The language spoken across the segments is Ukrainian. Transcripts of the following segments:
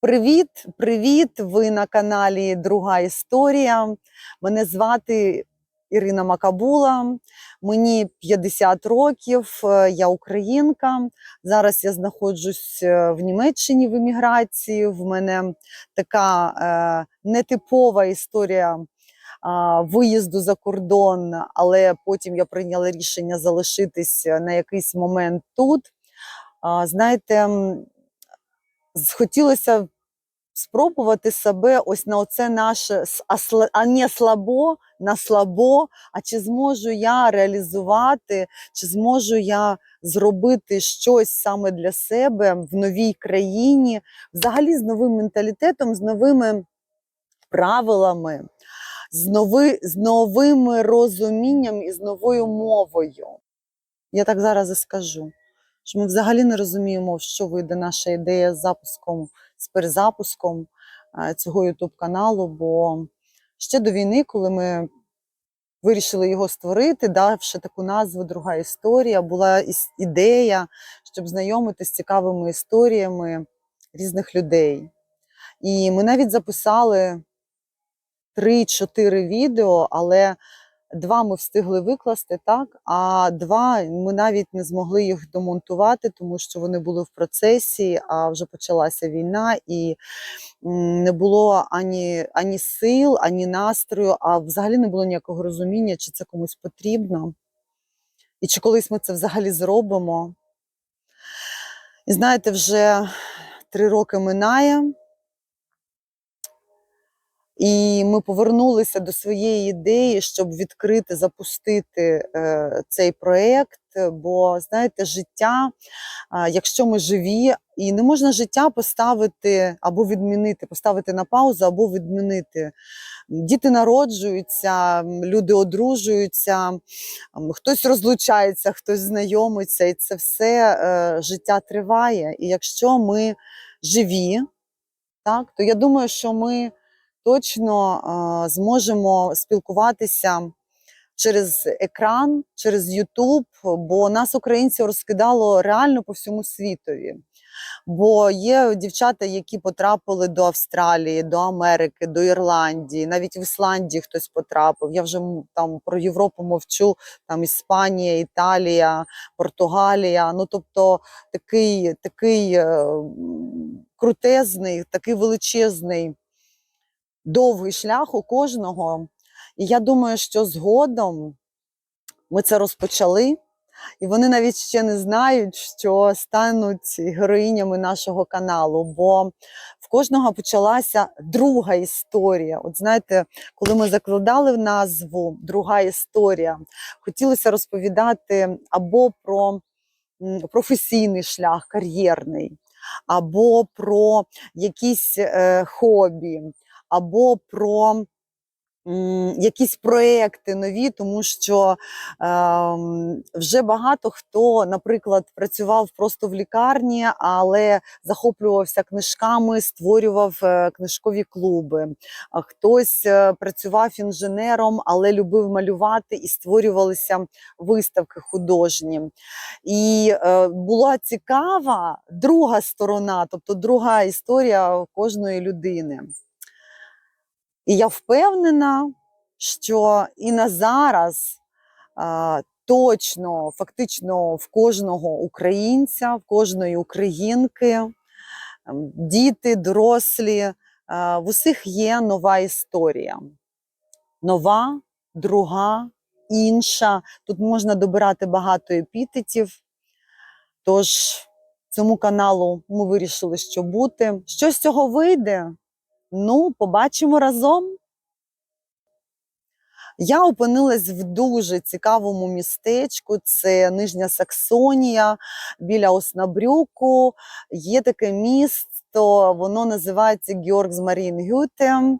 Привіт, привіт! Ви на каналі Друга Історія. Мене звати Ірина Макабула. Мені 50 років, е, я українка. Зараз я знаходжусь е, в Німеччині в еміграції. В мене така е, нетипова історія а, виїзду за кордон, але потім я прийняла рішення залишитись на якийсь момент тут. Знаєте, хотілося спробувати себе ось на оце наше а не слабо, на слабо. А чи зможу я реалізувати, чи зможу я зробити щось саме для себе в новій країні, взагалі з новим менталітетом, з новими правилами, з, нови, з новим розумінням і з новою мовою. Я так зараз і скажу, що ми взагалі не розуміємо, в що вийде наша ідея з запуском, з перезапуском е, цього youtube каналу. Бо ще до війни, коли ми вирішили його створити, давши таку назву Друга історія, була ідея, щоб знайомитися з цікавими історіями різних людей. І ми навіть записали 3-4 відео, але два ми встигли викласти, так, а два ми навіть не змогли їх домонтувати, тому що вони були в процесі, а вже почалася війна, і не було ані, ані сил, ані настрою, а взагалі не було ніякого розуміння, чи це комусь потрібно, і чи колись ми це взагалі зробимо. І знаєте, вже три роки минає. І ми повернулися до своєї ідеї, щоб відкрити, запустити е, цей проєкт. Бо знаєте, життя, а, якщо ми живі, і не можна життя поставити або відмінити, поставити на паузу або відмінити. Діти народжуються, люди одружуються, хтось розлучається, хтось знайомиться, і це все е, життя триває. І якщо ми живі, так, то я думаю, що ми точно зможемо спілкуватися через екран, через YouTube, бо нас українців розкидало реально по всьому світові. Бо є дівчата, які потрапили до Австралії, до Америки, до Ірландії, навіть в Ісландії хтось потрапив. Я вже там про Європу мовчу, там Іспанія, Італія, Португалія. Ну тобто такий, такий е, крутезний, такий величезний довгий шлях у кожного. І я думаю, що згодом ми це розпочали, і вони навіть ще не знають, що стануть героїнями нашого каналу. Бо в кожного почалася друга історія. От знаєте, коли ми закладали в назву Друга історія, хотілося розповідати або про професійний шлях, кар'єрний, або про якісь е, хобі, або про якісь проекти нові, тому що ем, вже багато хто, наприклад, працював просто в лікарні, але захоплювався книжками, створював е, книжкові клуби. Хтось е, працював інженером, але любив малювати і створювалися виставки художні. І е, була цікава друга сторона, тобто друга історія кожної людини. І я впевнена, що і на зараз а, точно, фактично в кожного українця, в кожної українки, діти, дорослі, а, в усіх є нова історія. Нова, друга, інша. Тут можна добирати багато епітетів. Тож цьому каналу ми вирішили, що бути. Що з цього вийде? Ну, побачимо разом. Я опинилась в дуже цікавому містечку. Це Нижня Саксонія біля Оснабрюку. Є таке місто, воно називається Георгсмарінгюте.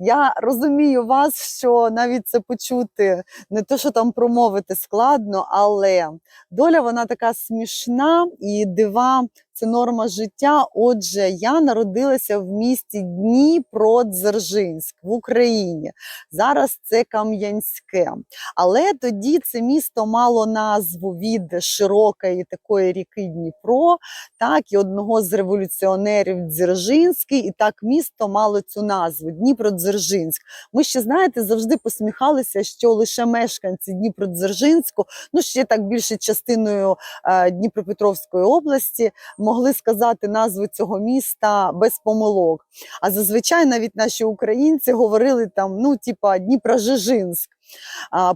Я розумію вас, що навіть це почути, не то, що там промовити складно, але доля вона така смішна і дива це норма життя. Отже, я народилася в місті Дніпродзержинськ в Україні. Зараз це Кам'янське. Але тоді це місто мало назву від широкої такої ріки Дніпро, так і одного з революціонерів Дзержинський, і так місто мало цю назву Дніпродзержинськ. Ми ще знаєте, завжди посміхалися, що лише мешканці Дніпродзержинську, ну ще так більше частиною е, Дніпропетровської області, могли сказати назву цього міста без помилок. А зазвичай навіть наші українці говорили там, ну, типа Дніпрожижинськ.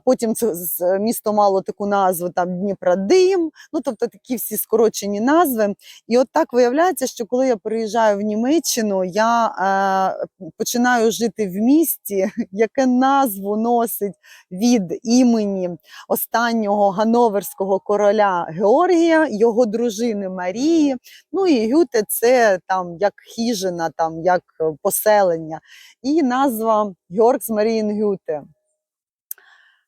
Потім це з- місто мало таку назву там Дніпродим, ну тобто такі всі скорочені назви. І от так виявляється, що коли я приїжджаю в Німеччину, я е, починаю жити в місті, яке назву носить від імені останнього гановерського короля Георгія, його дружини Марії. Ну і Гюте це там як хижина, там як поселення, і назва Георгс Маріїн Гюте.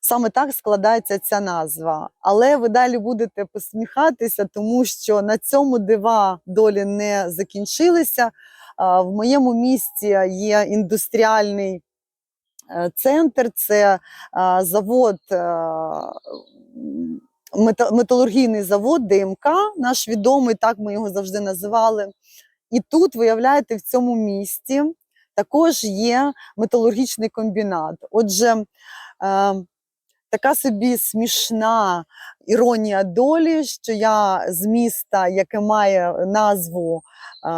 Саме так складається ця назва. Але ви далі будете посміхатися, тому що на цьому дива долі не закінчилися. В моєму місті є індустріальний е, центр, це завод, е, металургійний завод ДМК, наш відомий, так ми його завжди називали. І тут, виявляєте, в цьому місті також є металургічний комбінат. Отже, е, така собі смішна іронія долі, що я з міста, яке має назву е,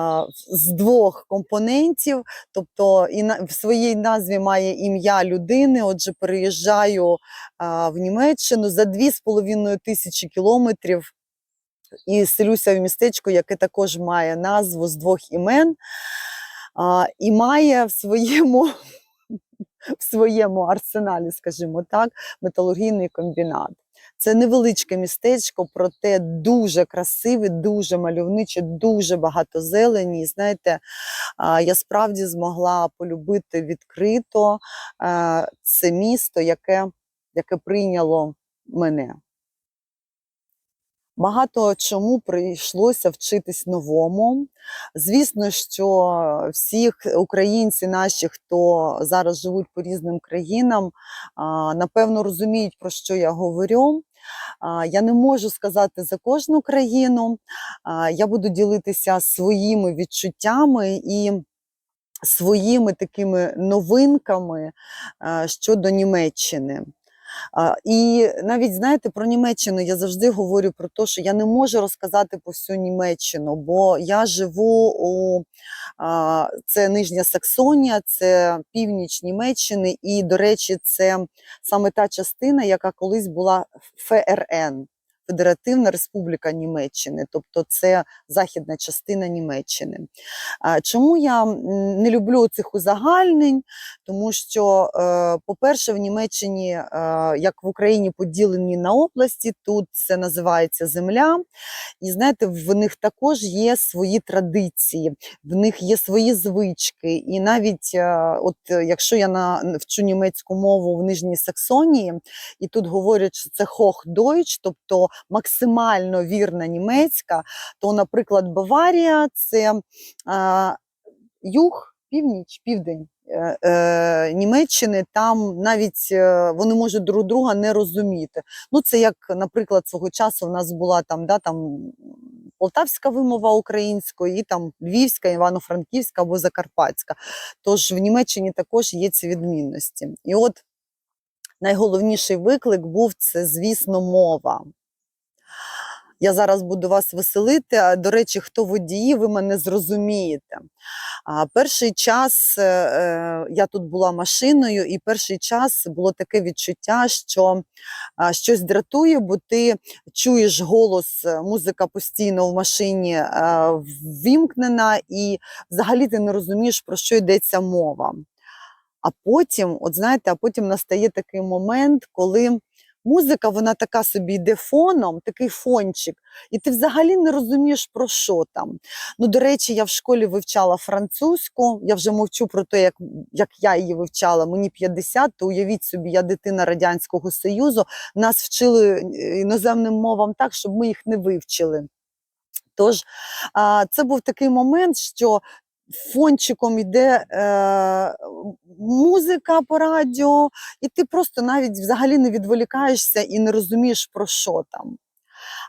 з двох компонентів, тобто і на, в своїй назві має ім'я людини. Отже, переїжджаю е, в Німеччину за 2,5 тисячі кілометрів. І селюся в містечко, яке також має назву з двох імен, а, і має в своєму в своєму арсеналі, скажімо так, металургійний комбінат. Це невеличке містечко, проте дуже красиве, дуже мальовниче, дуже багато зелені. І знаєте, я справді змогла полюбити відкрито е, це місто, яке, яке прийняло мене. Багато чому прийшлося вчитись новому. Звісно, що всіх українці наші, хто зараз живуть по різним країнам, напевно розуміють, про що я говорю. Я не можу сказати за кожну країну. Я буду ділитися своїми відчуттями і своїми такими новинками щодо Німеччини. І навіть знаєте про Німеччину я завжди говорю про те, що я не можу розказати про всю Німеччину, бо я живу у це Нижня Саксонія, це північ Німеччини, і, до речі, це саме та частина, яка колись була ФРН. Федеративна Республіка Німеччини, тобто це західна частина Німеччини. Чому я не люблю цих узагальнень? Тому що, е, по-перше, в Німеччині, е, як в Україні, поділені на області, тут це називається земля. І знаєте, в них також є свої традиції, в них є свої звички. І навіть е, от якщо я на вчу німецьку мову в Нижній Саксонії, і тут говорять, що це Hochdeutsch, тобто максимально вірна німецька, то, наприклад, Баварія це е, юг, північ, південь. е, е, Німеччини там навіть е, вони можуть друг друга не розуміти. Ну, це як, наприклад, свого часу в нас була там, да, там полтавська вимова української, і там львівська, івано-франківська або закарпатська. Тож в Німеччині також є ці відмінності. І от найголовніший виклик був це, звісно, мова. Я зараз буду вас веселити. А, До речі, хто водії, ви мене зрозумієте. Перший час е, е, я тут була машиною, і перший час було таке відчуття, що щось дратує, бо ти чуєш голос, е, музика постійно в машині ввімкнена, і взагалі ти не розумієш, про що йдеться мова. А потім, от знаєте, а потім настає такий момент, коли музика, вона така собі йде фоном, такий фончик, і ти взагалі не розумієш, про що там. Ну, до речі, я в школі вивчала французьку, я вже мовчу про те, як, як я її вивчала. Мені 50, то уявіть собі, я дитина Радянського Союзу, нас вчили е, іноземним мовам так, щоб ми їх не вивчили. Тож це був такий момент, що фончиком йде е, музика по радіо, і ти просто навіть взагалі не відволікаєшся і не розумієш, про що там.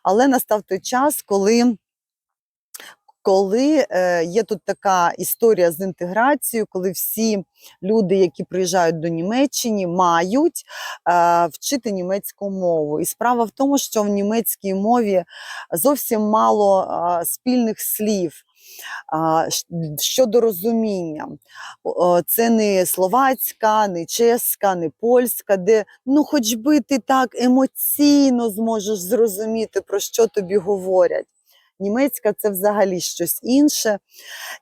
Але настав той час, коли коли е, є тут така історія з інтеграцією, коли всі люди, які приїжджають до Німеччини, мають е, вчити німецьку мову. І справа в тому, що в німецькій мові зовсім мало е, спільних слів. Щодо розуміння, це не словацька, не чеська, не польська, де ну, хоч би ти так емоційно зможеш зрозуміти, про що тобі говорять. Німецька це взагалі щось інше.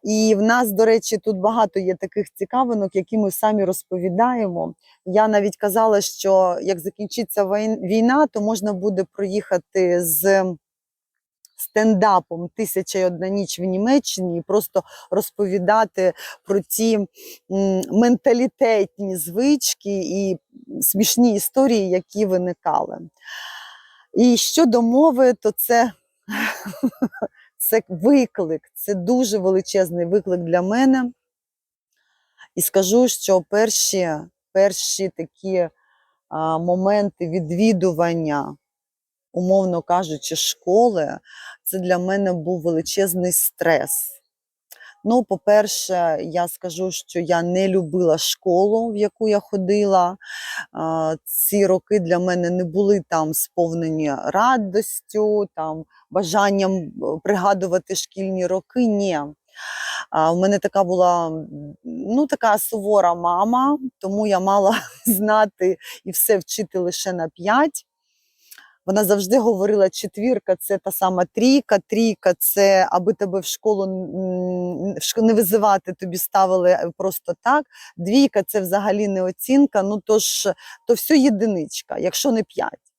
І в нас, до речі, тут багато є таких цікавинок, які ми самі розповідаємо. Я навіть казала, що як закінчиться війна, то можна буде проїхати з стендапом Тисяча й одна ніч в Німеччині і просто розповідати про ті менталітетні звички і смішні історії, які виникали. І щодо мови, то це, це виклик, це дуже величезний виклик для мене. І скажу, що перші, перші такі а, моменти відвідування, умовно кажучи, школи, це для мене був величезний стрес. Ну, по-перше, я скажу, що я не любила школу, в яку я ходила. Ці роки для мене не були там сповнені радістю, там, бажанням е, пригадувати шкільні роки. Ні. У мене така була ну, така сувора мама, тому я мала знати і все вчити лише на п'ять. Вона завжди говорила: четвірка це та сама трійка, трійка це аби тебе в школу не визивати, тобі ставили е, просто так. Двійка це взагалі не оцінка. Ну тож то все єдиничка, якщо не п'ять.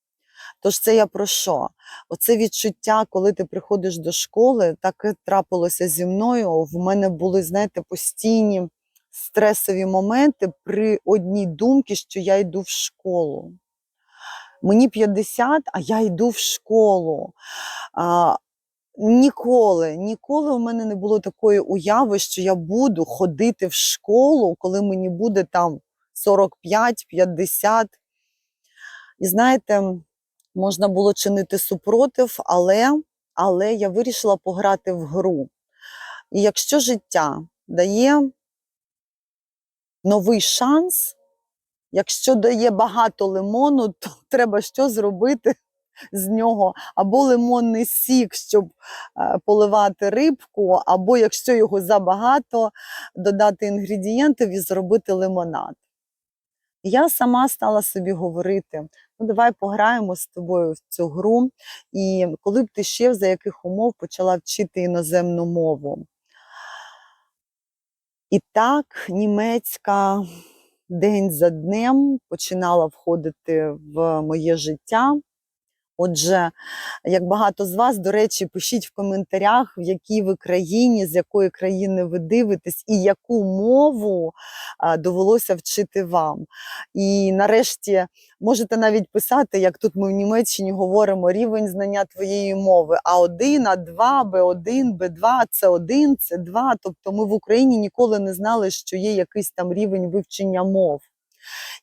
Тож це я про що? Оце відчуття, коли ти приходиш до школи, так і трапилося зі мною. В мене були, знаєте, постійні стресові моменти при одній думці, що я йду в школу. Мені 50, а я йду в школу. А, ніколи, ніколи у мене не було такої уяви, що я буду ходити в школу, коли мені буде там 45-50. І знаєте, можна було чинити супротив, але, але я вирішила пограти в гру. І якщо життя дає новий шанс, якщо дає багато лимону, то треба що зробити з нього? Або лимонний сік, щоб е, поливати рибку, або якщо його забагато, додати інгредієнтів і зробити лимонад. Я сама стала собі говорити: ну давай пограємо з тобою в цю гру, і коли б ти ще за яких умов почала вчити іноземну мову. І так німецька день за днем починала входити в моє життя. Отже, як багато з вас, до речі, пишіть в коментарях, в якій ви країні, з якої країни ви дивитесь, і яку мову довелося вчити вам. І нарешті можете навіть писати, як тут ми в Німеччині говоримо, рівень знання твоєї мови А1, А2, Б1, Б2, С1, С2. Тобто ми в Україні ніколи не знали, що є якийсь там рівень вивчення мов.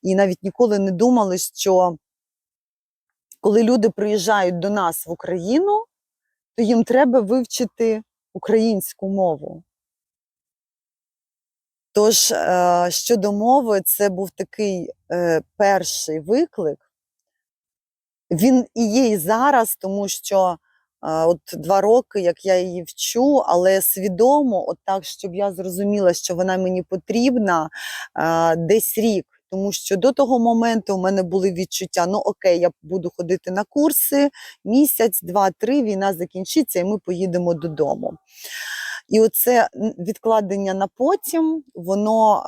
І навіть ніколи не думали, що коли люди приїжджають до нас в Україну, то їм треба вивчити українську мову. Тож, е, щодо мови, це був такий е, перший виклик. Він і є і зараз, тому що е, от два роки, як я її вчу, але свідомо, от так, щоб я зрозуміла, що вона мені потрібна, десь рік. Тому що до того моменту у мене були відчуття: ну окей, я буду ходити на курси місяць, два-три, війна закінчиться, і ми поїдемо додому. І оце відкладення на потім, воно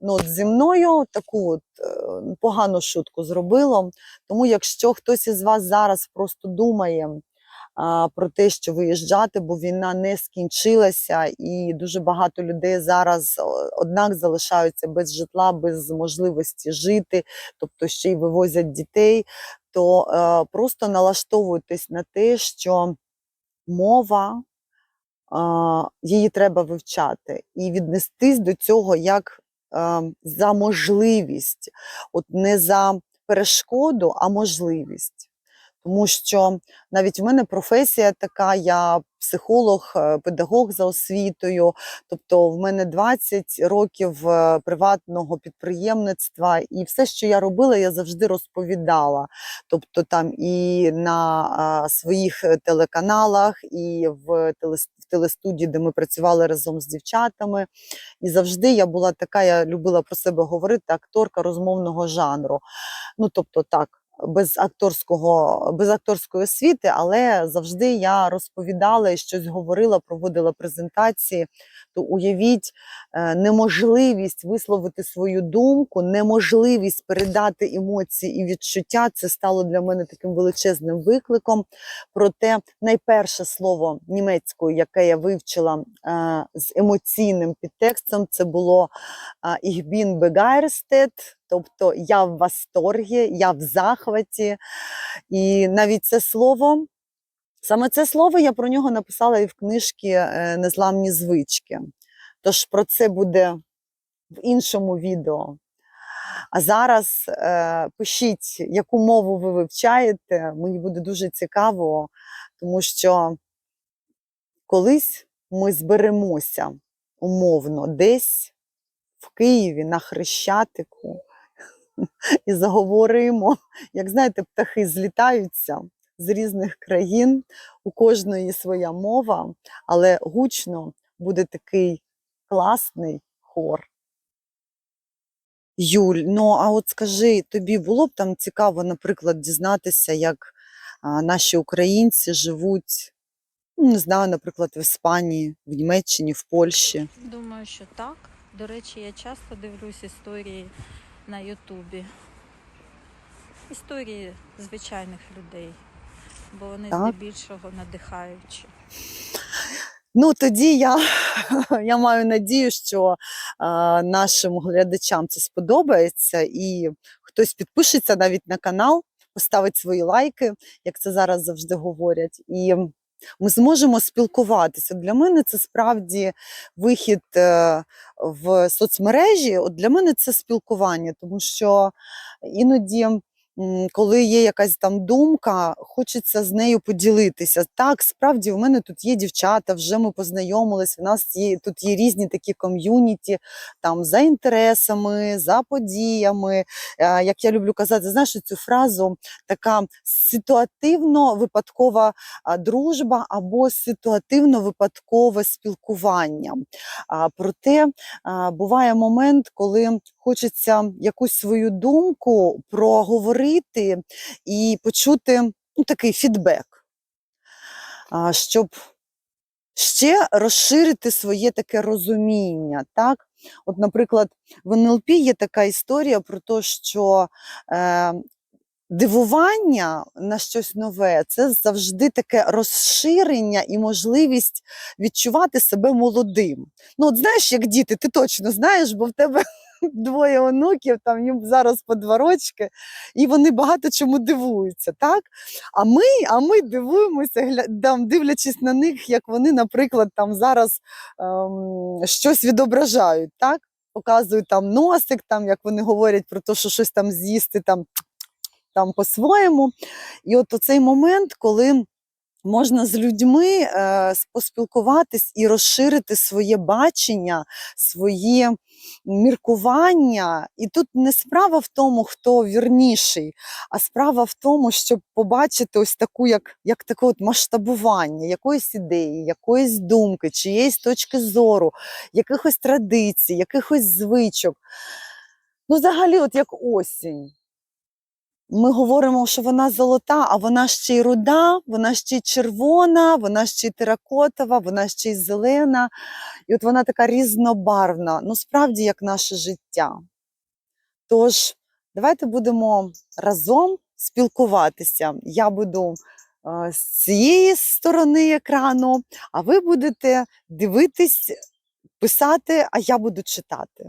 ну, от зі мною таку от, е, погану шутку зробило. Тому, якщо хтось із вас зараз просто думає про те, що виїжджати, бо війна не скінчилася, і дуже багато людей зараз однак залишаються без житла, без можливості жити, тобто ще й вивозять дітей, то е, просто налаштовуйтесь на те, що мова, її треба вивчати. І віднестись до цього як е, за можливість, от не за перешкоду, а можливість. Тому що навіть в мене професія така, я психолог, е, педагог за освітою. Тобто, в мене 20 років е, приватного підприємництва, і все, що я робила, я завжди розповідала. Тобто, там і на своїх телеканалах, і в телестудії, де ми працювали разом з дівчатами. І завжди я була така, я любила про себе говорити, акторка розмовного жанру. Ну, тобто, так без акторського, без акторської освіти, але завжди я розповідала і щось говорила, проводила презентації. То уявіть е, неможливість висловити свою думку, неможливість передати емоції і відчуття. Це стало для мене таким величезним викликом. Проте найперше слово німецькою, яке я вивчила е, з емоційним підтекстом, це було «Ich bin begeistert», тобто я в восторгі, я в захваті. І навіть це слово, саме це слово я про нього написала і в книжці е, Незламні звички. Тож про це буде в іншому відео. А зараз е, пишіть, яку мову ви вивчаєте. Мені буде дуже цікаво, тому що колись ми зберемося умовно десь в Києві на Хрещатику і заговоримо. Як знаєте, птахи злітаються з різних країн, у кожної своя мова, але гучно буде такий класний хор. Юль, ну а от скажи, тобі було б там цікаво, наприклад, дізнатися, як наші українці живуть, ну, не знаю, наприклад, в Іспанії, в Німеччині, в Польщі. Думаю, що так. До речі, я часто дивлюсь історії на Ютубі. Історії звичайних людей, бо вони Так. здебільшого надихаючі. Ну, тоді я, я маю надію, що а, нашим глядачам це сподобається, і хтось підпишеться навіть на канал, поставить свої лайки, як це зараз завжди говорять. І ми зможемо спілкуватися. Для мене це справді вихід е, в соцмережі. От для мене це спілкування, тому що іноді. Коли є якась там думка, хочеться з нею поділитися. Так, справді в мене тут є дівчата, вже ми познайомились. У нас є тут є різні такі ком'юніті, там за інтересами, за подіями. Е, Як я люблю казати, знаєш цю фразу така ситуативно випадкова дружба або ситуативно випадкове спілкування. Проте буває момент, коли хочеться якусь свою думку проговорити і почути ну, такий фідбек, щоб ще розширити своє таке розуміння. Так? От, наприклад, в НЛП є така історія про те, що е, дивування на щось нове це завжди таке розширення і можливість відчувати себе молодим. Ну, от знаєш, як діти, ти точно знаєш, бо в тебе двоє онуків, там їм зараз по два рочки, і вони багато чому дивуються, так? А ми, а ми дивуємося, там, дивлячись на них, як вони, наприклад, там зараз ем, щось відображають, так? Показують там носик, там, як вони говорять про те, що щось там з'їсти там, там по-своєму. І от оцей момент, коли можна з людьми е, поспілкуватись і розширити своє бачення, своє міркування. І тут не справа в тому, хто вірніший, а справа в тому, щоб побачити ось таку, як, як таке от масштабування якоїсь ідеї, якоїсь думки, чиєїсь точки зору, якихось традицій, якихось звичок. Ну, взагалі, от як осінь. Ми говоримо, що вона золота, а вона ще й руда, вона ще й червона, вона ще й теракотова, вона ще й зелена. І от вона така різнобарвна, ну справді як наше життя. Тож, давайте будемо разом спілкуватися. Я буду е, з цієї сторони екрану, а ви будете дивитись, писати, а я буду читати.